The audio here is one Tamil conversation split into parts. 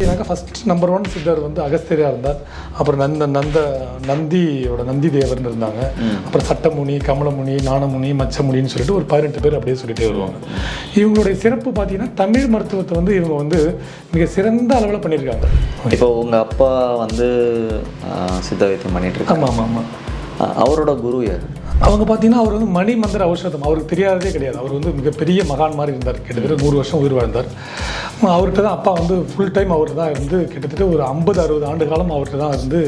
ஏன்னாக்கா ஃபர்ஸ்ட் நம்பர் ஒன் சித்தர் வந்து அகஸ்தியராக இருந்தார். அப்புறம் நந்த நந்த நந்தியோட நந்தி தேவர்னு இருந்தாங்க. அப்புறம் சட்டமுனி கமலமுனி நாணமுனி மச்சமுனின்னு சொல்லிட்டு ஒரு பதினெட்டு பேர் அப்படியே சொல்லிட்டே வருவாங்க. இவங்களுடைய சிறப்பு பார்த்தீங்கன்னா தமிழ் மருத்துவத்தை வந்து இவங்க வந்து மிக சிறந்த அளவில் பண்ணியிருக்காங்க. இப்போ உங்கள் அப்பா வந்து சித்த வைத்தியம் பண்ணிட்டு இருக்காங்க ஆமாம் ஆமாம் அவரோட குரு யார்? அவங்க பார்த்தீங்கன்னா அவர் வந்து மணி மந்திர ஔஷதம் அவருக்கு தெரியாததே கிடையாது. அவர் வந்து மிகப்பெரிய மகான் மாதிரி இருந்தார். கிட்டத்தட்ட நூறு வருஷம் உயிர் வாழ்ந்தார். அவர்கிட்ட தான் அப்பா வந்து ஃபுல் டைம் அவர் தான் இருந்து கிட்டத்தட்ட ஒரு ஐம்பது அறுபது ஆண்டு காலம் அவர்கிட்ட தான் இருந்து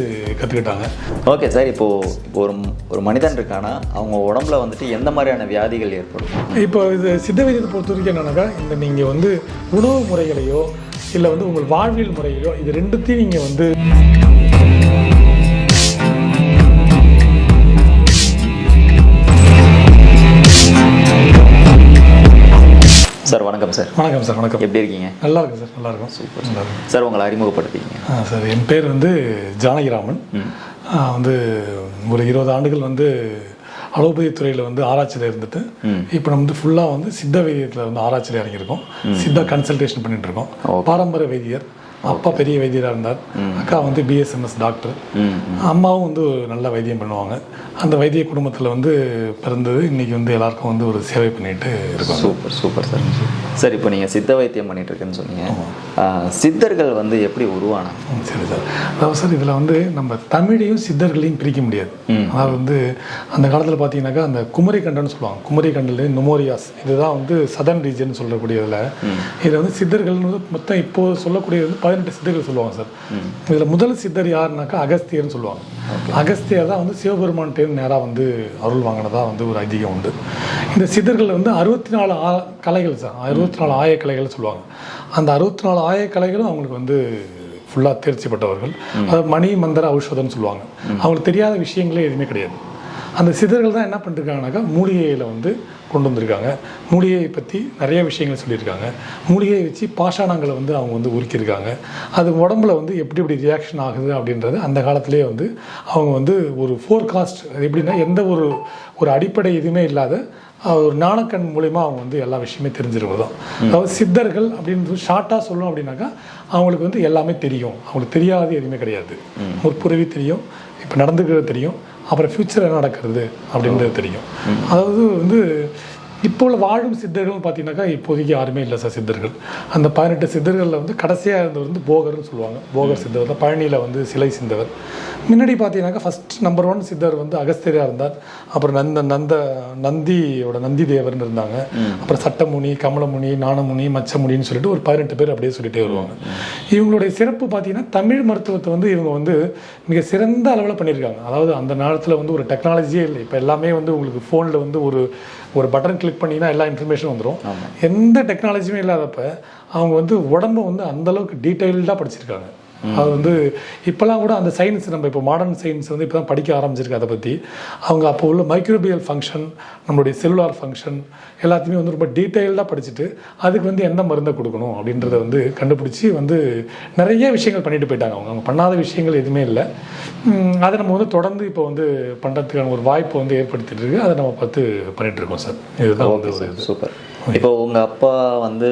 கற்றுக்கிட்டாங்க ஓகே சார் இப்போ இப்போ ஒரு ஒரு மனிதன் இருக்கானா? அவங்க உடம்புல வந்துட்டு எந்த மாதிரியான வியாதிகள் ஏற்படும்? இப்போ இது சித்த வைத்தியத்தை பொறுத்த வரைக்கும் என்னன்னாக்கா இந்த நீங்கள் வந்து உணவு முறைகளையோ இல்லை வந்து உங்கள் வாழ்வியல் முறைகளையோ இது ரெண்டுத்தையும் நீங்கள் வந்து சார் வணக்கம் சார். வணக்கம் சார் வணக்கம். எப்படி இருக்கீங்க? நல்லா இருக்கும் சார் நல்லா இருக்கும் சூப்பர் நல்லா இருக்கும். சார் உங்களை அறிமுகப்படுத்திக்கிங்க ஆ சார் என் பேர் வந்து ஜானகிராமன். வந்து ஒரு இருபது ஆண்டுகள் வந்து அலோபதி துறையில் வந்து ஆராய்ச்சியில் இருந்துட்டு இப்போ நம்ம வந்து ஃபுல்லாக வந்து சித்த வைத்தியத்தில் வந்து ஆராய்ச்சியில் இறங்கியிருக்கோம். சித்தா கன்சல்டேஷன் பண்ணிட்டு இருக்கோம் பாரம்பரிய வைத்தியர் அப்பா பெரிய வைத்தியராக இருந்தார். அக்கா வந்து பிஎஸ்எம்எஸ் டாக்டர் அம்மாவும் வந்து நல்ல வைத்தியம் பண்ணுவாங்க. அந்த வைத்திய குடும்பத்தில் வந்து பிறந்தது இன்னைக்கு வந்து எல்லாருக்கும் வந்து ஒரு சேவை பண்ணிட்டு இருக்கோம். Super super sir. சார் இப்போ நீங்கள் சித்த வைத்தியம் பண்ணிட்டு இருக்கேன்னு சொன்னீங்க. சித்தர்கள் வந்து எப்படி உருவானாங்க? சரி சார். அதாவது சார் இதில் வந்து நம்ம தமிழையும் சித்தர்களையும் பிரிக்க முடியாது. அதாவது வந்து அந்த காலத்தில் பார்த்தீங்கன்னாக்கா அந்த குமரி கண்டன்னு சொல்லுவாங்க. குமரி கண்டல் நுமோரியாஸ் இதுதான் வந்து சதர்ன் ரீஜன் சொல்லக்கூடியதில். இதில் வந்து சித்தர்கள்னு வந்து மொத்தம் இப்போ சொல்லக்கூடியது வந்து பதினெட்டு சித்தர்கள் சொல்லுவாங்க சார். இதில் முதல் சித்தர் யாருனாக்கா அகஸ்தியர்னு சொல்லுவாங்க. அகஸ்தியர் தான் வந்து சிவபெருமான்கிட்ட நேராக வந்து அருள் வாங்கினதா வந்து ஒரு ஐதீகம் உண்டு. இந்த சித்தர்கள் வந்து அறுபத்தி நாலு ஆ கலைகள் சார். அறுபத்தி நாலு ஆய கலைகள் சொல்லுவாங்க. அந்த அறுபத்தி நாலு ஆய கலைகளும் அவங்களுக்கு வந்து ஃபுல்லாக தேர்ச்சி பெற்றவர்கள் அதாவது மணி மந்திர ஔஷதம்னு சொல்லுவாங்க. அவங்களுக்கு தெரியாத விஷயங்களே எதுவுமே கிடையாது. அந்த சிதர்கள் தான் என்ன பண்ணிருக்காங்கனாக்கா மூலிகையில் வந்து கொண்டு வந்திருக்காங்க. மூலிகையை பற்றி நிறைய விஷயங்கள் சொல்லியிருக்காங்க. மூலிகையை வச்சு பாஷாணங்களை வந்து அவங்க வந்து உருக்கியிருக்காங்க. அது உடம்புல வந்து எப்படி எப்படி ரியாக்ஷன் ஆகுது அப்படின்றது அந்த காலத்திலே வந்து அவங்க வந்து ஒரு ஃபோர்காஸ்ட் அது எப்படின்னா எந்த ஒரு ஒரு அடிப்படை இதுவுமே இல்லாத ஒரு ஞானக்கண் மூலிமா அவங்க வந்து எல்லா விஷயமே தெரிஞ்சிருவது தான் அதாவது சித்தர்கள் அப்படின்னு ஷார்ட்டாக சொல்லணும் அப்படின்னாக்கா அவங்களுக்கு வந்து எல்லாமே தெரியும். அவங்களுக்கு தெரியாத எதுவுமே கிடையாது. முற்புறவி தெரியும் இப்போ நடந்துக்கிறது தெரியும் அப்புறம் ஃப்யூச்சர் என்ன நடக்கிறது அப்படின்றது தெரியும். அதாவது வந்து இப்போ உள்ள வாழும் சித்தர்கள்னு பார்த்தீங்கன்னாக்கா இப்போதைக்கு யாருமே இல்லை சார் சித்தர்கள். அந்த பதினெட்டு சித்தர்களில் வந்து கடைசியாக இருந்தவர் வந்து போகர்னு சொல்லுவாங்க. போகர் சித்தர் தான் பழனியில் வந்து சிலை சிந்தவர். முன்னாடி பார்த்தீங்கன்னாக்கா ஃபஸ்ட் நம்பர் ஒன் சித்தர் வந்து அகஸ்தியராக இருந்தார். அப்புறம் நந்த நந்த நந்தியோட நந்தி தேவர்னு இருந்தாங்க. அப்புறம் சட்டமுனி கமலமுனி நாணமுனி மச்சமுனின்னு சொல்லிட்டு ஒரு பதினெட்டு பேர் அப்படியே சொல்லிட்டே வருவாங்க. இவங்களுடைய சிறப்பு பார்த்தீங்கன்னா தமிழ் மருத்துவத்தை வந்து இவங்க வந்து மிக சிறந்த அளவில் பண்ணியிருக்காங்க. அதாவது அந்த நேரத்தில் வந்து ஒரு டெக்னாலஜியே இல்லை. இப்போ எல்லாமே வந்து உங்களுக்கு ஃபோனில் வந்து ஒரு ஒரு பட்டன் கிளிக் பண்ணிங்கன்னா எல்லா இன்ஃபர்மேஷன் வந்துடும் எந்த டெக்னாலஜியுமே இல்லாதப்ப அவங்க வந்து உடம்ப வந்து அந்த அளவுக்கு டீட்டெயில்டாக படிச்சிருக்காங்க. அது வந்து இப்போலாம் கூட அந்த சயின்ஸ் நம்ம இப்போ மாடர்ன் சயின்ஸ் வந்து இப்போ தான் படிக்க ஆரம்பிச்சிருக்கு அதை பற்றி அவங்க அப்போ உள்ள மைக்ரோபியல் ஃபங்க்ஷன் நம்மளுடைய செல்லுலார் ஃபங்க்ஷன் எல்லாத்தையுமே வந்து ரொம்ப டீட்டெயில்டாக படிச்சுட்டு அதுக்கு வந்து எந்த மருந்தை கொடுக்கணும் அப்படின்றத வந்து கண்டுபிடிச்சி வந்து நிறைய விஷயங்கள் பண்ணிட்டு போயிட்டாங்க அவங்க. அவங்க பண்ணாத விஷயங்கள் எதுவுமே இல்லை. அதை நம்ம வந்து தொடர்ந்து இப்போ வந்து பண்ணுறதுக்கான ஒரு வாய்ப்பு வந்து ஏற்படுத்திட்டு இருக்கு. அதை நம்ம பார்த்து பண்ணிட்டு இருக்கோம் சார். இதுதான் வந்து சூப்பர். இப்போ உங்கள் அப்பா வந்து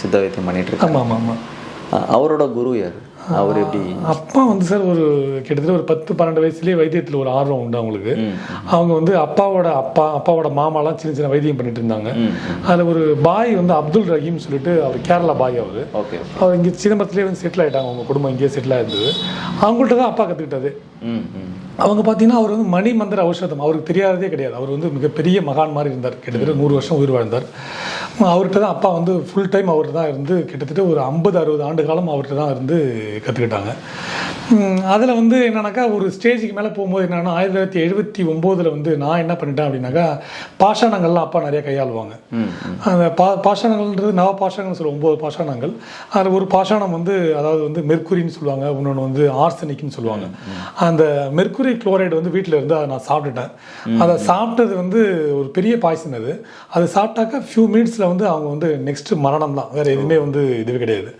சித்த வைத்தியம் பண்ணிட்டு இருக்காங்க ஆமாம் ஆமாம் ஆமாம் அவரோட குரு யார்? அவர் எப்படி? அப்பா வந்து சார் ஒரு கிட்டத்தட்ட ஒரு பத்து பன்னெண்டு வயசுலேயே வைத்தியத்தில் ஒரு ஆர்வம் உண்டு அவங்களுக்கு. அவங்க வந்து அப்பாவோட அப்பா அப்பாவோட மாமாலாம் சின்ன சின்ன வைத்தியம் பண்ணிட்டு இருந்தாங்க. அதில் ஒரு பாய் வந்து அப்துல் ரஹீம் சொல்லிட்டு அவர் கேரளா பாய் அவர். ஓகே அவர் இங்கே சிதம்பரத்துலேயே வந்து செட்டில் ஆயிட்டாங்க. அவங்க குடும்பம் இங்கேயே செட்டில் ஆயிருந்தது. அவங்கள்ட்ட தான் அப்பா கற்றுக்கிட்டது அவங்க பார்த்தீங்கன்னா அவர் வந்து மணி மந்திர ஔஷதம் அவருக்கு தெரியாததே கிடையாது. அவர் வந்து மிகப்பெரிய மகான் மாதிரி இருந்தார். கிட்டத்தட்ட நூறு வருஷம் உயிர் வாழ்ந்தார். அவர்கிட்ட தான் அப்பா வந்து ஃபுல் டைம் அவர்கிட்ட தான் இருந்து கிட்டத்தட்ட ஒரு ஐம்பது அறுபது ஆண்டு காலம் அவர்கிட்ட தான் இருந்து கற்றுக்கிட்டாங்க அதில் வந்து என்னன்னாக்கா ஒரு ஸ்டேஜுக்கு மேலே போகும்போது என்னன்னா ஆயிரத்தி தொள்ளாயிரத்தி எழுபத்தி ஒம்போதில் வந்து நான் என்ன பண்ணிட்டேன் அப்படின்னாக்கா பாஷாணங்கள்லாம் அப்பா நிறைய கையாளுவாங்க. அந்த பா பாஷாணங்கள்ன்றது நவ பாஷாணங்கள் சொல்லுவோம் ஒம்பது பாஷாணங்கள். அதில் ஒரு பாஷாணம் வந்து அதாவது வந்து மெர்க்குரின்னு சொல்லுவாங்க இன்னொன்று வந்து ஆர்சனிக்னு சொல்லுவாங்க. அந்த மெர்க்குரி குளோரைடு வந்து வீட்டில் இருந்து அதை நான் சாப்பிட்டுட்டேன். அதை சாப்பிட்டது வந்து ஒரு பெரிய பாய்சன் அது. அது சாப்பிட்டாக்கா ஃபியூ மினிட்ஸ் மினிட்ஸில் வந்து அவங்க வந்து நெக்ஸ்ட் மரணம் தான் வேறு எதுவுமே வந்து இது கிடையாது.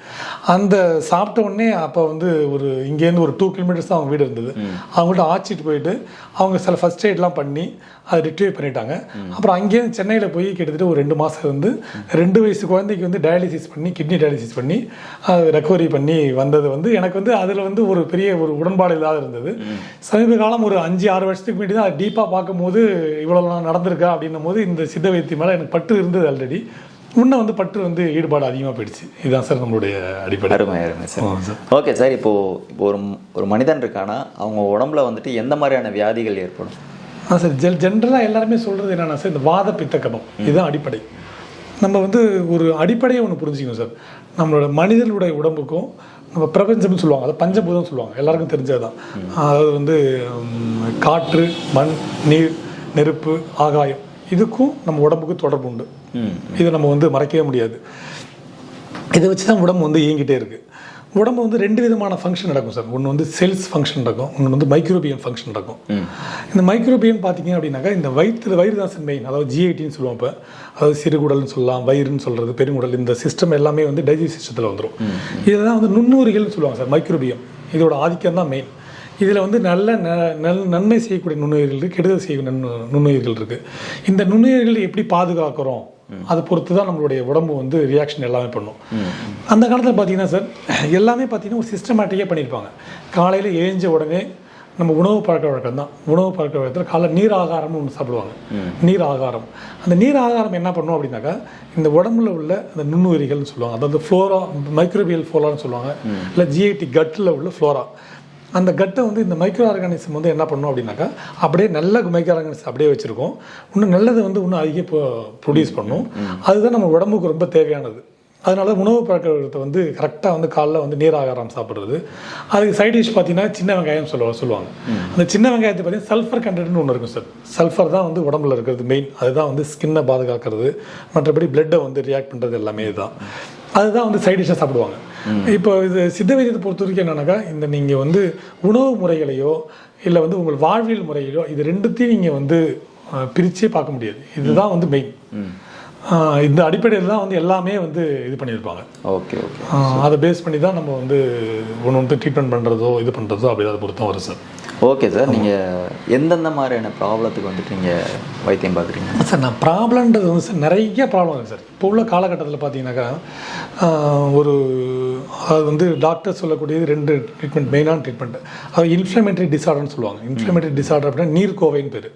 அந்த சாப்பிட்ட உடனே அப்போ வந்து ஒரு இங்கேருந்து ஒரு டூ கிலோமீட்டர்ஸ் தான் அவங்க வீடு இருந்தது. அவங்கள்ட்ட ஆச்சிட்டு போயிட்டு அவங்க சில ஃபஸ்ட் எய்ட்லாம் பண்ணி அதை ரிட்ரீவ் பண்ணிட்டாங்க. அப்புறம் அங்கேருந்து சென்னையில் போய் கிட்டத்தட்ட ஒரு ரெண்டு மாதம் வந்து ரெண்டு வயசு குழந்தைக்கு வந்து டயாலிசிஸ் பண்ணி கிட்னி டயாலிசிஸ் பண்ணி அது ரெக்கவரி பண்ணி வந்தது வந்து எனக்கு வந்து அதில் வந்து ஒரு பெரிய ஒரு உடன்பாடு இல்லாத இருந்தது. சமீப காலம் ஒரு அஞ்சு ஆறு வருஷத்துக்கு முன்னாடி தான் டீப்பாக பார்க்கும்போது இவ்வளோலாம் நடந்திருக்கா அப்படின்னும் போது இந்த சித்த வைத்தியம் மேலே எனக்கு பற்று இருந்தது ஆல்ரெடி முன்ன வந்து பற்று வந்து ஈடுபாடு அதிகமாக போயிடுச்சு. இதுதான் சார் நம்மளுடைய அடிப்படை. அருமை அருமை சார். ஓகே சார் இப்போ இப்போ ஒரு ஒரு மனிதன் இருக்கானா அவங்க உடம்புல வந்துட்டு எந்த மாதிரியான வியாதிகள் ஏற்படும்? ஆ சார் ஜெல் ஜென்ரலாக எல்லாருமே சொல்கிறது என்னென்னா சார் இந்த வாத பித்த கபம் இதுதான் அடிப்படை. நம்ம வந்து ஒரு அடிப்படையை ஒன்று புரிஞ்சுக்கணும் சார். நம்மளோட மனிதனுடைய உடம்புக்கும் நம்ம பிரபஞ்சம்னு சொல்லுவாங்க அதை பஞ்சபூதம் சொல்லுவாங்க. எல்லாருக்கும் தெரிஞ்சது தான் அதாவது வந்து காற்று மண் நீர் நெருப்பு ஆகாயம் இதுக்கும் நம்ம உடம்புக்கு தொடர்பு உண்டு. இதை நம்ம வந்து மறைக்கவே முடியாது. இதை வச்சு தான் உடம்பு வந்து இயங்கிட்டே இருக்குது உடம்பு வந்து ரெண்டு விதமான ஃபங்க்ஷன் நடக்கும் சார் ஒன்று வந்து செல்ஸ் ஃபங்க்ஷன் நடக்கும் ஒன்று வந்து மைக்ரோபியன் ஃபங்க்ஷன் நடக்கும். இந்த மைக்ரோபியன் பார்த்தீங்க அப்படின்னாக்கா இந்த வயிற்று வயிறு தான் மெயின் அதாவது ஜிஐடின்னு சொல்லுவோம் இப்போ. அதாவது சிறுகுடல்னு சொல்லலாம் வயிறுன்னு சொல்கிறது பெருங்குடல் இந்த சிஸ்டம் எல்லாமே வந்து டைஜஸ்ட் சிஸ்டத்தில் வந்துடும் இதெல்லாம் வந்து நுண்ணுயிரிகள்னு சொல்லுவாங்க சார் மைக்ரோபியம் இதோட ஆதிக்கம் தான் மெயின் இதில் வந்து நல்ல ந- நல் நன்மை செய்யக்கூடிய நுண்ணுயிர்கள் இருக்குது கெடுதல் செய்யக்கூடிய நுண்ணு- நுண்ணுயிர்கள் இருக்குது இந்த நுண்ணுயிர்களை எப்படி பாதுகாக்கிறோம்? அதை பொறுத்து தான் நம்மளுடைய உடம்பு வந்து ரியாக்ஷன் எல்லாமே பண்ணும். அந்த காலத்தில் பார்த்தீங்கன்னா சார் எல்லாமே பார்த்தீங்கன்னா ஒரு சிஸ்டமேட்டிக்காக பண்ணியிருப்பாங்க. காலையில் எழுஞ்ச உடனே நம்ம உணவு பழக்க வழக்கம் தான். உணவு பழக்க வழக்கத்தில் காலைல நீர் ஆகாரம்னு ஒன்று சாப்பிடுவாங்க. நீர் ஆகாரம். அந்த நீர் ஆகாரம் என்ன பண்ணும் அப்படின்னாக்கா இந்த உடம்புல உள்ள அந்த நுண்ணுயிரிகள்னு சொல்லுவாங்க. அதாவது ஃப்ளோரா மைக்ரோபியல் ஃப்ளோரான்னு சொல்லுவாங்க. இல்லை ஜிஐடி கட்டில் உள்ள ஃப்ளோரா அந்த கட்டை வந்து இந்த மைக்ரோ ஆர்கானிசம் வந்து என்ன பண்ணும் அப்படின்னாக்கா அப்படியே நல்ல மைக்ரோ ஆர்கானிசம் அப்படியே வச்சுருக்கோம். இன்னும் நல்லதை வந்து இன்னும் அதிக ப்ரொடியூஸ் பண்ணும். அதுதான் நம்ம உடம்புக்கு ரொம்ப தேவையானது. அதனால உணவு பழக்கத்தை வந்து கரெக்டாக வந்து காலைல வந்து நீர் ஆகாரம் சாப்பிட்றது. அதுக்கு சைட் டிஷ் பார்த்தீங்கன்னா சின்ன வெங்காயம் சொல்லுவா சொல்லுவாங்க. அந்த சின்ன வெங்காயத்தை பார்த்தீங்கன்னா சல்ஃபர் கண்டென்ட்னு ஒன்று இருக்கும் சார் சல்ஃபர் தான் வந்து உடம்புல இருக்கிறது மெயின் அதுதான் வந்து ஸ்கின்னை பாதுகாக்கிறது. மற்றபடி பிளட்டை வந்து ரியாக்ட் பண்ணுறது எல்லாமே இதுதான். அதுதான் வந்து சைட் டிஷ்ஷாக சாப்பிடுவாங்க. இப்போ இது சித்த வைத்தியத்தை பொறுத்த வரைக்கும் என்னன்னாக்கா இந்த நீங்கள் வந்து உணவு முறைகளையோ இல்லை வந்து உங்கள் வாழ்வியல் முறைகளையோ இது ரெண்டுத்தையும் நீங்கள் வந்து பிரிச்சே பார்க்க முடியாது. இதுதான் வந்து மெயின் இந்த அடிப்படையில் தான் வந்து எல்லாமே வந்து இது பண்ணியிருப்பாங்க. Okay okay. அதை பேஸ் பண்ணி தான் நம்ம வந்து ஒன்று வந்து ட்ரீட்மெண்ட் பண்ணுறதோ இது பண்ணுறதோ அப்படி அதை பொறுத்தும் வரும் சார் ஓகே சார் நீங்கள் எந்தெந்த மாதிரியான ப்ராப்ளத்துக்கு வந்துட்டு நீங்கள் வைத்தியம் பார்க்குறீங்க? சார் நான் ப்ராப்ளம்ன்றது வந்து சார் நிறைய ப்ராப்ளம் இருக்குது சார் இப்போ உள்ள காலகட்டத்தில் பார்த்தீங்கன்னாக்கா ஒரு அது வந்து டாக்டர் சொல்லக்கூடியது ரெண்டு ட்ரீட்மெண்ட் மெயினான ட்ரீட்மெண்ட் அது இன்ஃப்ளமேட்டரி டிசார்டர்னு சொல்லுவாங்க. இன்ஃப்ளமேட்டரி டிசார்டர் அப்படின்னா நீர் கோவைன்னு பேர்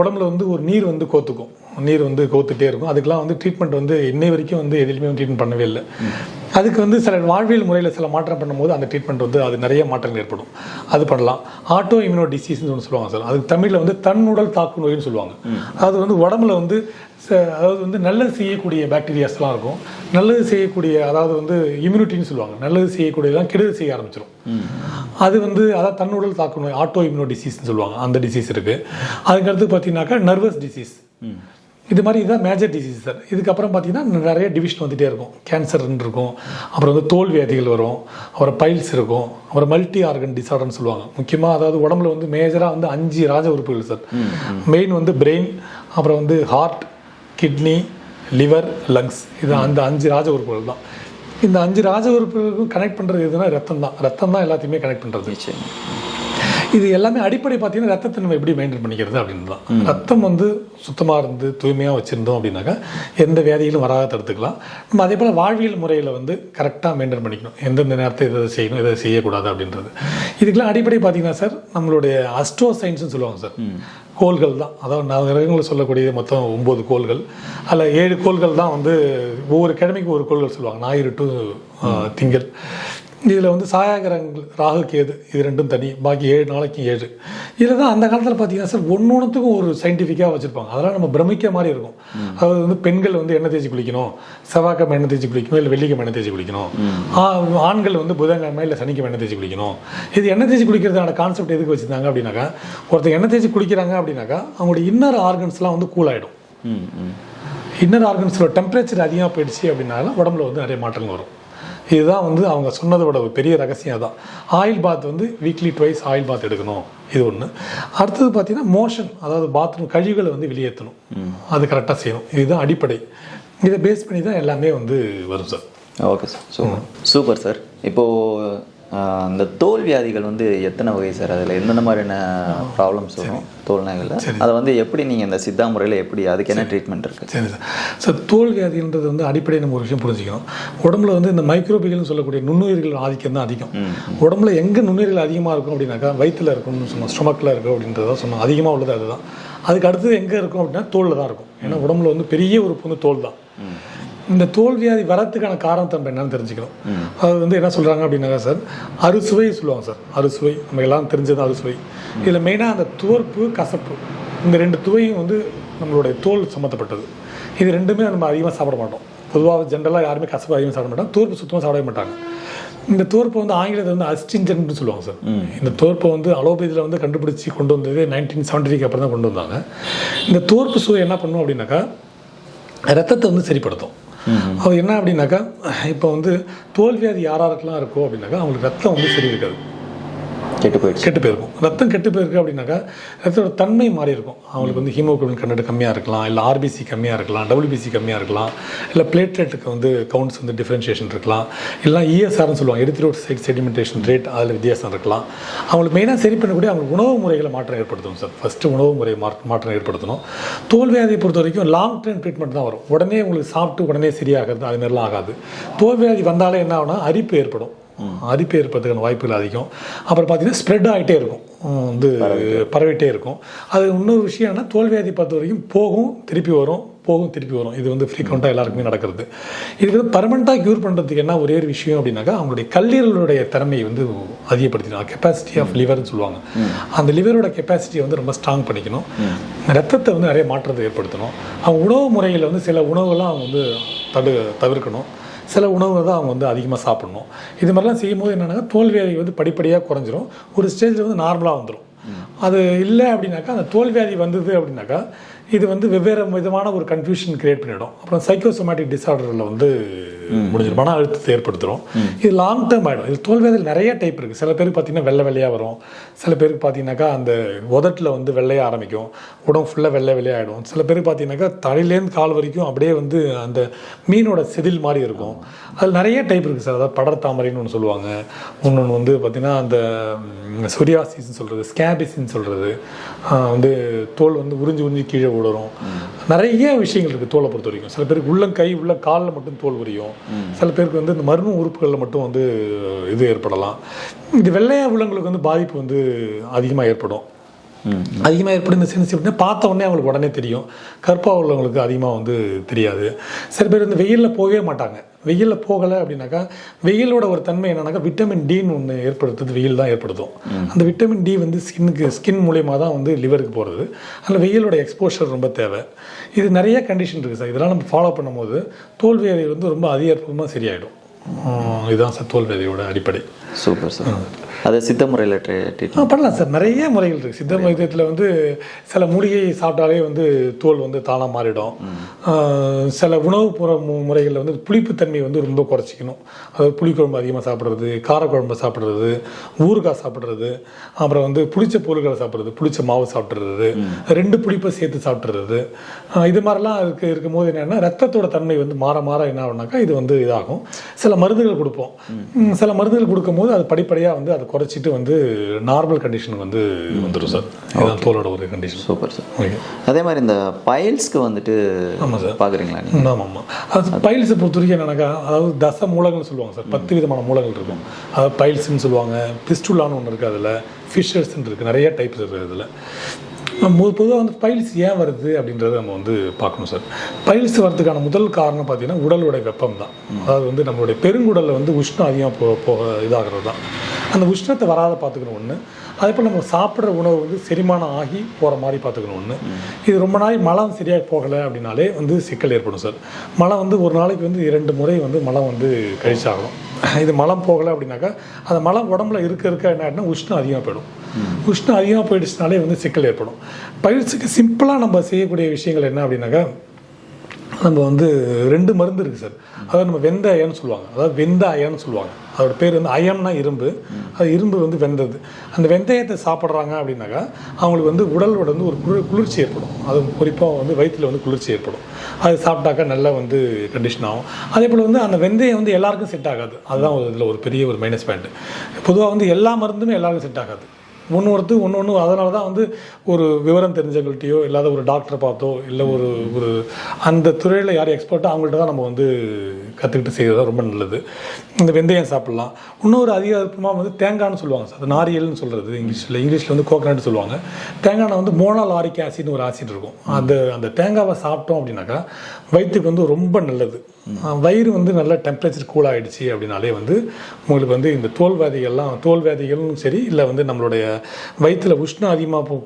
உடம்புல வந்து ஒரு நீர் வந்து கோத்துக்கும். நீர் வந்து கோத்துட்டே இருக்கும். அதுக்கெல்லாம் வந்து ட்ரீட்மெண்ட் வந்து இன்னை வரைக்கும் வந்து எதுலையுமே ட்ரீட்மெண்ட் பண்ணவே இல்லை. அதுக்கு வந்து சில வாழ்வியல் முறையில் சில மாற்றம் பண்ணும்போது அந்த ட்ரீட்மெண்ட் வந்து அது நிறைய மாற்றங்கள் ஏற்படும். அது பண்ணலாம். ஆட்டோ இம்யூனோ டிசீஸ்னு ஒன்று சொல்லுவாங்க சார். அதுக்கு தமிழில் வந்து தன்னுடல் தாக்கு நோயின்னு சொல்லுவாங்க. அது வந்து உடம்புல வந்து அதாவது வந்து நல்லது செய்யக்கூடிய பாக்டீரியாஸ்லாம் இருக்கும். நல்லது செய்யக்கூடிய அதாவது வந்து இம்யூனிட்டின்னு சொல்லுவாங்க. நல்லது செய்யக்கூடியதான் கெடுதல் செய்ய ஆரம்பிச்சிடும் அது வந்து அதாவது தன்னுடல் தாக்கு நோய் ஆட்டோ இம்யூனோ டிசீஸ்னு சொல்லுவாங்க. அந்த டிசீஸ் இருக்குது அதுக்கடுத்து பார்த்தீங்கன்னாக்கா நர்வஸ் டிசீஸ் இது மாதிரி இதுதான் மேஜர் டிசீஸ் சார் இதுக்கப்புறம் பார்த்தீங்கன்னா நிறைய டிவிஷன் வந்துட்டே இருக்கும். கேன்சர் இருக்கும். அப்புறம் வந்து தோல் வியாதிகள் வரும். அப்புறம் பைல்ஸ் இருக்கும். அப்புறம் மல்டி ஆர்கன் டிசார்டர்னு சொல்லுவாங்க. முக்கியமாக அதாவது உடம்புல வந்து மேஜராக வந்து அஞ்சு ராஜ உறுப்புகள் சார் மெயின் வந்து பிரெயின் அப்புறம் வந்து ஹார்ட் கிட்னி லிவர் லங்ஸ் இது அந்த அஞ்சு ராஜ உறுப்புகள் தான். இந்த அஞ்சு ராஜ உறுப்புகளுக்கும் கனெக்ட் பண்ணுறது எதுனா ரத்தம் தான் ரத்தம் தான் எல்லாத்தையுமே கனெக்ட் பண்ணுறது இது எல்லாமே அடிப்படை பார்த்தீங்கன்னா ரத்தத்தை நம்ம எப்படி மெயின்டைன் பண்ணிக்கிறது அப்படின்னு தான் ரத்தம் வந்து சுத்தமாக இருந்து தூய்மையாக வச்சுருந்தோம் அப்படின்னாக்கா எந்த வியாதிகளும் வராத தடுத்துக்கலாம். நம்ம அதே போல் வாழ்வியல் முறையில் வந்து கரெக்டாக மெயின்டைன் பண்ணிக்கணும். எந்தெந்த நேரத்தை இதை செய்யணும் இதை செய்யக்கூடாது அப்படின்றது. இதுக்கெல்லாம் அடிப்படை பார்த்தீங்கன்னா சார் நம்மளுடைய அஸ்ட்ரோ சயின்ஸ்னு சொல்லுவாங்க சார். கோள்கள் தான். அதாவது நவகிரகங்கள் சொல்லக்கூடிய மொத்தம் ஒம்பது கோள்கள். அதில் ஏழு கோள்கள் தான் வந்து ஒவ்வொரு கிழமைக்கு ஒரு கோள்கள் சொல்லுவாங்க. ஞாயிறு டு திங்கள். இதில் வந்து சாயாகிரகங்கள் ராகு கேது இது ரெண்டும் தனி. பாக்கி ஏழு நாளைக்கு ஏழு. இதில் தான் அந்த காலத்தில் பார்த்தீங்கன்னா சார் ஒன்று ஒன்றுத்துக்கும் ஒரு சயின்டிஃபிக்காக வச்சுருப்பாங்க. அதெல்லாம் நம்ம பிரமிக்க மாதிரி இருக்கும். அதாவது வந்து பெண்கள் வந்து எண்ணெய் தேய்ச்சி குளிக்கணும். செவ்வாய்க்கிழமை எண்ணெய் தேய்ச்சி குளிக்கணும். இல்லை வெள்ளிக்கிழமை எண்ணெய் தேய்ச்சி குளிக்கணும். ஆண்கள் வந்து புதன்கிழமை இல்லை சனிக்கிழமை எண்ணெய் தேய்ச்சி குளிக்கணும். இது எண்ணெய் தேய்ச்சி குளிக்கிறதான கான்செப்ட் எதுக்கு வச்சுருந்தாங்க அப்படின்னாக்கா ஒருத்தர் எண்ணெய் தேய்ச்சி குளிக்கிறாங்க அப்படின்னாக்கா அவங்களுடைய இன்னர் ஆர்கன்ஸ்லாம் வந்து கூல் ஆகிடும் இன்னர் ஆர்கன்ஸோட டெம்பரேச்சர் அதிகமாக போயிடுச்சு அப்படின்னால உடம்புல வந்து நிறைய மாற்றங்கள் வரும். இதுதான் வந்து அவங்க சொன்னதோட ஒரு பெரிய ரகசியம் தான் ஆயில் பாத் வந்து வீக்லி ட்வைஸ் ஆயில் பாத் எடுக்கணும். இது ஒன்று அடுத்தது பார்த்தீங்கன்னா மோஷன் அதாவது பாத்ரூம் கழிவுகளை வந்து வெளியேற்றணும். அது கரெக்டாக செய்யணும். இதுதான் அடிப்படை. இதை பேஸ் பண்ணி தான் எல்லாமே வந்து வரும் sir okay sir super super sir இப்போது இந்த தோல் வியாதிகள் வந்து எத்தனை வகை சார்? அதில் எந்தெந்த மாதிரியான ப்ராப்ளம்ஸ் வரும் தோல் நோய்களில் அதை வந்து எப்படி நீங்கள் இந்த சித்தா முறையில் எப்படி அதுக்கு என்ன ட்ரீட்மெண்ட் இருக்குது சரி சார். சார் தோல் வியாதின்றது வந்து அடிப்படை நம்ம ஒரு விஷயம் புரிஞ்சுக்கணும். உடம்புல வந்து இந்த மைக்ரோபிகள்னு சொல்லக்கூடிய நுண்ணுயிர்கள் ஆதிக்கம் தான் அதிகம். உடம்புல எங்கே நுண்ணுயிர்கள் அதிகமாக இருக்கும் அப்படின்னாக்கா வயிற்றில் இருக்கும்னு சொன்னோம் ஸ்டொமக்கில் இருக்கும் அப்படின்றத சொன்னோம். அதிகமாக உள்ளது அதுதான். அதுக்கு அடுத்தது எங்கே இருக்கும் அப்படின்னா தோலில் தான் இருக்கும். ஏன்னா உடம்புல வந்து பெரிய உறுப்பு வந்து தோல் தான். இந்த தோல் வியாதி வரத்துக்கான காரணத்தை நம்ம என்னன்னு தெரிஞ்சுக்கணும். அது வந்து என்ன சொல்கிறாங்க அப்படின்னாக்கா சார் அறுசுவை சொல்லுவாங்க சார். அறுசுவை நம்ம எல்லாம் தெரிஞ்சது அறுசுவை. இதில் மெயினாக அந்த துவர்ப்பு கசப்பு இந்த ரெண்டு துவையும் வந்து நம்மளுடைய தோல் சம்மந்தப்பட்டது இது ரெண்டுமே நம்ம அதிகமாக சாப்பிட மாட்டோம். பொதுவாக ஜென்ரலாக யாருமே கசப்பு அதிகமாக சாப்பிட மாட்டாங்க. தோற்பு சுத்தமாக சாப்பிடவே மாட்டாங்க. இந்த தோற்பை வந்து ஆங்கிலத்தில் வந்து அஸ்டிஞ்சன்ட்னு சொல்லுவாங்க சார். இந்த தோற்பை வந்து அலோபதியில் வந்து கண்டுபிடிச்சி கொண்டு வந்தது நைன்டீன் செவன்டிக்கு அப்புறம் தான் கொண்டு வந்தாங்க. இந்த தோற்பு சுவை என்ன பண்ணும் அப்படின்னாக்கா ரத்தத்தை வந்து சரிப்படுத்தும். அது என்ன அப்படின்னாக்கா இப்போ வந்து தோல்வியாதி யாராருக்கெல்லாம் இருக்கோ அப்படின்னாக்கா அவங்களுக்கு ரத்தம் வந்து சரி இருக்காது. கெட்டு போயிடுச்சு. கெட்டு போயிருக்கும். ரத்தம் கெட்டு போயிருக்கு அப்படின்னாக்கா ரத்தோட தன்மை மாறி இருக்கும். அவங்களுக்கு வந்து ஹீமோக்ளோபின் கண்டென்ட் கம்மியாக இருக்கலாம் இல்லை ஆர்பிசி கம்மியாக இருக்கலாம் டபிள்யூபிசி கம்மியாக இருக்கலாம் இல்லை பிளேட்லெட்டுக்கு வந்து கவுண்ட்ஸ் வந்து டிஃப்ரென்ஷியேஷன் இருக்கலாம் இல்லை இஎஸ்ஆர்னு சொல்லுவாங்க. எரித்ரோட் சைட் செடிமெண்டேஷன் ரேட் அதில் வித்தியாசம் இருக்கலாம். அவங்களுக்கு மெயினாக சரி பண்ணக்கூடிய அவங்களுக்கு உணவு முறைகளை மாற்றம் ஏற்படுத்தணும் சார் ஃபஸ்ட்டு உணவு முறை மாற்றம் ஏற்படுத்தணும். தோல்வியாதியை பொறுத்த வரைக்கும் லாங் டேர்ம் ட்ரீட்மெண்ட் தான் வரும். உடனே உங்களுக்கு சாப்பிட்டு உடனே சரியாகிறது அது மாதிரிலாம் ஆகாது. தோல்வியாதி வந்தாலே என்ன ஆகும்னா அரிப்பு ஏற்படும். அரிப்பு ஏற்படுறதுக்கான வாய்ப்புகள் அதிகம். அப்புறம் பார்த்தீங்கன்னா ஸ்ப்ரெட் ஆகிட்டே இருக்கும். வந்து பரவிட்டே இருக்கும். அது இன்னொரு விஷயம் என்ன தோல்வியாதி பொறுத்த வரைக்கும் போகும் திருப்பி வரும் போகும் திருப்பி வரும். இது வந்து ஃப்ரீக்வெண்ட்டாக எல்லாருக்குமே நடக்கிறது. இது வந்து பர்மனெண்ட்டாக க்யூர் பண்ணுறதுக்கு என்ன ஒரே ஒரு விஷயம் அப்படின்னாக்கா அவங்களுடைய கல்லீரலுடைய திறமையை வந்து அதிகப்படுத்திக்கணும் கெப்பாசிட்டி ஆஃப் லிவர்னு சொல்லுவாங்க. அந்த லிவரோட கெப்பாசிட்டியை வந்து ரொம்ப ஸ்ட்ராங் பண்ணிக்கணும். ரத்தத்தை வந்து நிறைய மாற்றத்தை ஏற்படுத்தணும். அவங்க உணவு முறையில் வந்து சில உணவுகள்லாம் அவங்க வந்து தடு தவிர்க்கணும். சில உணவுகள் தான் அவங்க வந்து அதிகமாக சாப்பிடணும். இது மாதிரிலாம் செய்யும்போது என்னென்னா தோல்வியாதி வந்து படிப்படியாக குறைஞ்சிரும். ஒரு ஸ்டேஜில் வந்து நார்மலாக வந்துடும் அது இல்லை அப்படின்னாக்கா அந்த தோல்வியாதி வந்தது அப்படின்னாக்கா இது வந்து வெவ்வேறு விதமான ஒரு கன்ஃபியூஷன் கிரியேட் பண்ணிடும். அப்புறம் சைக்கோசோமேட்டிக் டிசார்டரில் வந்து முடிஞ்சிடும். மன அழுத்தத்தை ஏற்படுத்துகிறோம் இது லாங் டேர்ம் ஆகிடும் இது தோல்வியாதியில் நிறைய டைப் இருக்குது சில பேருக்கு பார்த்தீங்கன்னா வெள்ளை வெள்ளையாக வரும். சில பேருக்கு பார்த்தீங்கன்னாக்கா அந்த உதட்டில் வந்து வெள்ளையாக ஆரம்பிக்கும். உடம்பு ஃபுல்லாக வெள்ளை வெள்ளையாகிடும் சில பேருக்கு பார்த்தீங்கன்னாக்கா தலையிலேருந்து கால் வரைக்கும் அப்படியே வந்து அந்த மீனோட செதில் மாதிரி இருக்கும். அதில் நிறைய டைப் இருக்குது சார். அதாவது படர் தாமரைன்னு ஒன்று சொல்லுவாங்க. இன்னொன்று வந்து பார்த்திங்கன்னா அந்த சொரியாசிஸ்ன்னு சொல்கிறது ஸ்கேபிஸ்ன்னு சொல்கிறது வந்து தோல் வந்து உறிஞ்சி உறிஞ்சி கீழே விடுறோம் நிறைய விஷயங்கள் இருக்குது தோலை பொறுத்த வரைக்கும். சில பேருக்கு உள்ள கை உள்ள காலில் மட்டும் தோல் உரியும். சில பேருக்கு வந்து இந்த மர்ம உறுப்புகளில் மட்டும் வந்து இது ஏற்படலாம். இந்த வெள்ளையா உள்ளங்களுக்கு வந்து பாதிப்பு வந்து அதிகமாக ஏற்படும். அதிகமாக ஏற்படும் இந்த சென்சிட்டிவ்னா பார்த்த உடனே அவங்களுக்கு உடனே தெரியும். கருப்பாக உள்ளவங்களுக்கு அதிகமாக வந்து தெரியாது. சில பேர் வந்து வெயிலில் போகவே மாட்டாங்க. வெயிலில் போகலை அப்படின்னாக்கா வெயிலோட ஒரு தன்மை என்னன்னாக்கா விட்டமின் டின்னு ஒன்று ஏற்படுத்துறது வெயில் தான் ஏற்படுத்தும். அந்த விட்டமின் டி வந்து ஸ்கின்னுக்கு ஸ்கின் மூலியமாக தான் வந்து லிவருக்கு போகிறது அதில் வெயிலோட எக்ஸ்போஷர் ரொம்ப தேவை. இது நிறைய கண்டிஷன் இருக்குது சார். இதெல்லாம் நம்ம ஃபாலோ பண்ணும்போது தோல்வியதை வந்து ரொம்ப அதிகமாக சரியாயிடும். இதுதான் சார் தோல்வியதையோட அடிப்படை. Super sir. அது சித்த முறையில் ட்ரீட்மெண்ட் பண்ணலாம் சார். நிறைய முறைகள் இருக்குது சித்த வைத்தியத்தில் வந்து சில மூலிகை சாப்பிட்டாலே வந்து தோல் வந்து தானாக மாறிடும். சில உணவு புற முறைகளில் வந்து புளிப்புத்தன்மையை வந்து ரொம்ப குறைச்சிக்கணும். அதாவது புளிக்குழம்பு அதிகமாக சாப்பிட்றது காரக்குழம்பு சாப்பிட்றது ஊறுகாய் சாப்பிட்றது அப்புறம் வந்து புளிச்ச பொருட்களை சாப்பிட்றது புளிச்ச மாவு சாப்பிட்றது ரெண்டு புளிப்பை சேர்த்து சாப்பிட்றது. இது மாதிரிலாம் இருக்கு இருக்கும்போது என்னென்னா ரத்தத்தோட தன்மை வந்து மாற மாற என்ன ஆகும்னாக்கா இது வந்து இதாகும். சில மருந்துகள் கொடுப்போம். சில மருந்துகள் கொடுக்கும்போது அது படிப்படியாக வந்து அதை குறைச்சிட்டு வந்து நார்மல் கண்டிஷனுக்கு வந்து வந்துடும் சார். இதுதான் தோலோட ஒரு கண்டிஷன் சூப்பர் சார் ஓகே அதே மாதிரி இந்த பைல்ஸ்க்கு வந்துட்டு ஆமாம் சார். பார்க்குறீங்களா ஆமாம் ஆமாம் அது பைல்ஸை பொறுத்த வரைக்கும் என்னன்னாக்கா அதாவது தச மூலங்கள்னு சொல்லுவாங்க சார். பத்து விதமான மூலங்கள் இருக்கும். அதாவது பைல்ஸ்னு சொல்லுவாங்க. பிஸ்டுலான்னு ஒன்று இருக்குது அதில். ஃபிஷர்ஸ்ன்னு இருக்குது நிறைய டைப்ஸ் இருக்குது அதில். பொதுவாக வந்து பைல்ஸ் ஏன் வருது அப்படின்றத நம்ம வந்து பார்க்கணும் சார். பைல்ஸ் வரதுக்கான முதல் காரணம் பார்த்தீங்கன்னா உடலுடைய வெப்பம் தான். அதாவது வந்து நம்மளுடைய பெருங்குடலில் வந்து உஷ்ணம் அதிகமாக போக போக இதாகிறது தான். அந்த உஷ்ணத்தை வராத பார்த்துக்கணும் ஒன்று அதே போல் நம்ம சாப்பிட்ற உணவு வந்து செரிமானம் ஆகி போகிற மாதிரி பார்த்துக்கணும் ஒன்று இது ரொம்ப நாள் மழை சரியாக போகலை அப்படின்னாலே வந்து சிக்கல் ஏற்படும் சார். மழை வந்து ஒரு நாளைக்கு வந்து இரண்டு முறை வந்து மழை வந்து கழிச்சாகணும். இது மலம் போகலை அப்படின்னாக்கா அந்த மலம் உடம்புல இருக்க இருக்க என்ன ஆகிடுனா உஷ்ணம் அதிகமாக போயிடும் உஷ்ணம் அதிகமாக போயிடுச்சுனாலே வந்து சிக்கல் ஏற்படும். பயிற்சிக்கு சிம்பிளாக நம்ம செய்யக்கூடிய விஷயங்கள் என்ன அப்படின்னாக்கா நம்ம வந்து ரெண்டு மருந்து இருக்குது சார். அதாவது நம்ம வெந்த அயன்னு சொல்லுவாங்க. அதாவது வெந்த அயன்னு சொல்லுவாங்க. அதோட பேர் வந்து அயம்னா இரும்பு. அது இரும்பு வந்து வெந்தது. அந்த வெந்தயத்தை சாப்பிட்றாங்க அப்படின்னாக்கா அவங்களுக்கு வந்து உடலோட வந்து ஒரு குளிர் குளிர்ச்சி ஏற்படும். அது குறிப்பாக வந்து வயிற்றில் வந்து குளிர்ச்சி ஏற்படும். அது சாப்பிட்டாக்கா நல்லா வந்து கண்டிஷன் ஆகும். அதே போல் வந்து அந்த வெந்தயம் வந்து எல்லாருக்கும் செட் ஆகாது. அதுதான் இதில் ஒரு பெரிய ஒரு மைனஸ் பாயிண்ட் பொதுவாக வந்து எல்லா மருந்துமே எல்லாருக்கும் செட் ஆகாது. ஒன்று ஒருத்து ஒன்று ஒன்று அதனால தான் வந்து ஒரு விவரம் தெரிஞ்சவங்கள்ட்டையோ இல்லாத ஒரு டாக்டரை பார்த்தோ இல்லை ஒரு ஒரு அந்த துறையில் யார் எக்ஸ்பர்ட்டோ அவங்கள்ட்ட தான் நம்ம வந்து கற்றுக்கிட்டு செய்கிறது தான் ரொம்ப நல்லது. இந்த வெந்தயம் சாப்பிட்லாம். இன்னொரு அதிகமாக வந்து தேங்காய்னு சொல்லுவாங்க சார். அது நாரியல்னு சொல்கிறது இங்கிலீஷில். இங்கிலீஷில் வந்து கோகனட் சொல்லுவாங்க. தேங்காய் வந்து மோனல் ஆசிட்னு ஒரு ஆசிட் இருக்கும். அந்த அந்த தேங்காவை சாப்பிட்டோம் அப்படின்னாக்கா வயிற்றுக்கு வந்து ரொம்ப நல்லது. வயிறு வந்து நல்லா டெம்பரேச்சர் கூல் ஆகிடுச்சு அப்படின்னாலே வந்து உங்களுக்கு வந்து இந்த தோல் வியாதிகள்லாம் தோல் வியாதிகளும் சரி இல்லை வந்து நம்மளுடைய வயிற்றில் உஷ்ணம் அதிகமாக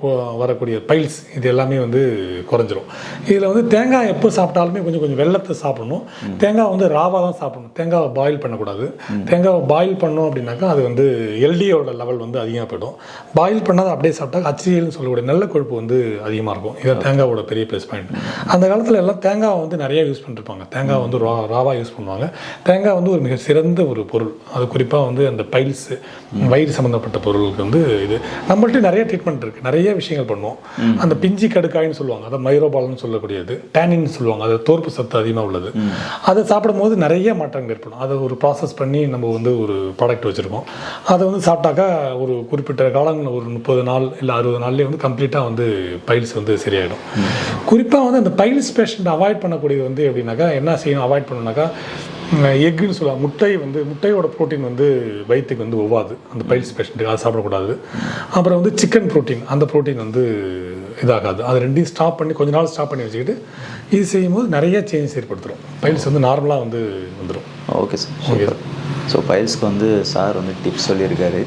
வரக்கூடிய பைல்ஸ் இது எல்லாமே வந்து குறைஞ்சிரும். இதில் வந்து தேங்காய் எப்போ சாப்பிட்டாலுமே கொஞ்சம் கொஞ்சம் வெள்ளத்தை சாப்பிடணும். தேங்காய் வந்து ராவாக தான் சாப்பிடணும். தேங்காவை பாயில் பண்ணக்கூடாது. தேங்காவை பாயில் பண்ணோம் அப்படின்னாக்கா அது வந்து எல்டியோட லெவல் வந்து அதிகமாக போயிடும். பாயில் பண்ணாத அப்படியே சாப்பிட்டா அச்சியல்னு சொல்லக்கூடிய நல்ல கொழுப்பு வந்து அதிகமாக இருக்கும். இதான் தேங்காவோட பெரிய ப்ளஸ் பாயிண்ட் அந்த காலத்தில் எல்லாம் தேங்காவை வந்து நிறைய யூஸ் பண்ணிருப்பாங்க. தேங்காய் வந்து ரோ ராவாக யூஸ் பண்ணுவாங்க. தேங்காய் வந்து ஒரு மிக சிறந்த ஒரு பொருள். அது குறிப்பாக வந்து அந்த பைல்ஸ் வயிறு சம்மந்தப்பட்ட பொருளுக்கு வந்து இது. நம்மள்ட்ட நிறைய ட்ரீட்மெண்ட் இருக்குது நிறைய விஷயங்கள் பண்ணுவோம். அந்த பிஞ்சி கடுக்காயின்னு சொல்லுவாங்க. அதை மைரோபால்னு சொல்லக்கூடியது. டேனின்னு சொல்லுவாங்க. அது தோற்பு சத்து அதிகமாக உள்ளது. அதை சாப்பிடும்போது நிறைய மாற்றங்கள் ஏற்படும். அதை ஒரு ப்ராசஸ் பண்ணி நம்ம வந்து ஒரு ப்ராடக்ட் வச்சுருக்கோம். அதை வந்து சாப்பிட்டாக்கா ஒரு குறிப்பிட்ட காலங்கள் ஒரு முப்பது நாள் இல்லை அறுபது நாள்லேயே வந்து கம்ப்ளீட்டாக வந்து பைல்ஸ் வந்து சரியாயிடும். குறிப்பாக வந்து அந்த பைல்ஸ் பேஷண்ட் அவாய்ட் பண்ணக்கூடியது வந்து எப்படின்னாக்கா என்ன செய்யணும்? அவாய்ட் பண்ணணும்னாக்கா எக்குன்னு சொல்லுவாங்க முட்டை வந்து முட்டையோட ப்ரோட்டீன் வந்து வயிற்றுக்கு வந்து ஒவ்வாது அந்த பைல்ஸ் பேஷண்ட்டுக்கு அது சாப்பிடக்கூடாது. அப்புறம் வந்து சிக்கன் ப்ரோட்டீன் அந்த ப்ரோட்டீன் வந்து இதாகாது. அது ரெண்டையும் ஸ்டாப் பண்ணி கொஞ்ச நாள் ஸ்டாப் பண்ணி வச்சுக்கிட்டு இது செய்யும்போது நிறைய சேஞ்ச் ஏற்படுத்துகிறோம் பைல்ஸ் வந்து நார்மலாக வந்து வந்துடும் ஓகே சார் சூப்பர் ஸோ பைல்ஸ்க்கு வந்து சார் வந்து டிப்ஸ் சொல்லியிருக்காரு.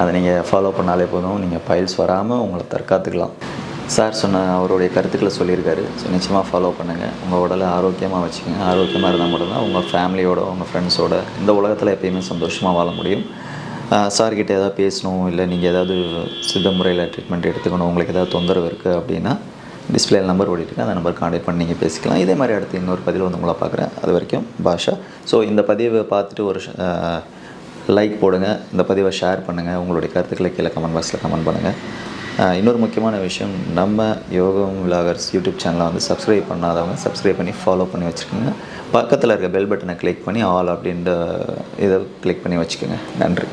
அதை நீங்கள் ஃபாலோ பண்ணாலே போதும். நீங்கள் பைல்ஸ் வராமல் உங்களை தற்காத்துக்கலாம். சார் சொன்ன அவருடைய கருத்துக்களை சொல்லியிருக்காரு. ஸோ நிச்சயமாக ஃபாலோ பண்ணுங்கள் உங்கள் உடலை ஆரோக்கியமாக வச்சுக்கோங்க. ஆரோக்கியமாக இருந்தால் மட்டும்தான் உங்கள் ஃபேமிலியோட உங்கள் ஃப்ரெண்ட்ஸோட இந்த உலகத்தில் எப்பயுமே சந்தோஷமாக வாழ முடியும். சார்கிட்ட ஏதாவது பேசணும் இல்லை நீங்கள் ஏதாவது சித்த முறையில் ட்ரீட்மெண்ட் எடுத்துக்கணும் உங்களுக்கு ஏதாவது தொந்தரவு இருக்குது அப்படின்னா டிஸ்பிளே நம்பர் ஓடிட்டுருக்கு அந்த நம்பர் கான்டாக்ட் பண்ணி நீங்கள் பேசிக்கலாம். இதே மாதிரி அடுத்து இன்னொரு பதிவில் வந்து உங்களை பார்க்குறேன். அது வரைக்கும் பாஷா. ஸோ இந்த பதிவை பார்த்துட்டு ஒரு லைக் போடுங்க. இந்த பதிவை ஷேர் பண்ணுங்கள் உங்களுடைய கருத்துக்களை கீழே கமெண்ட் பாக்ஸில் கமெண்ட் பண்ணுங்கள் இன்னொரு முக்கியமான விஷயம் நம்ம யோகம் விலாகர்ஸ் யூடியூப் சேனலை வந்து சப்ஸ்கிரைப் பண்ணாதவங்க சப்ஸ்கிரைப் பண்ணி ஃபாலோ பண்ணி வச்சுக்கோங்க. பக்கத்தில் இருக்க பெல் பட்டனை கிளிக் பண்ணி ஆல் அப்படின்ற இதை கிளிக் பண்ணி வச்சுக்கோங்க. நன்றி.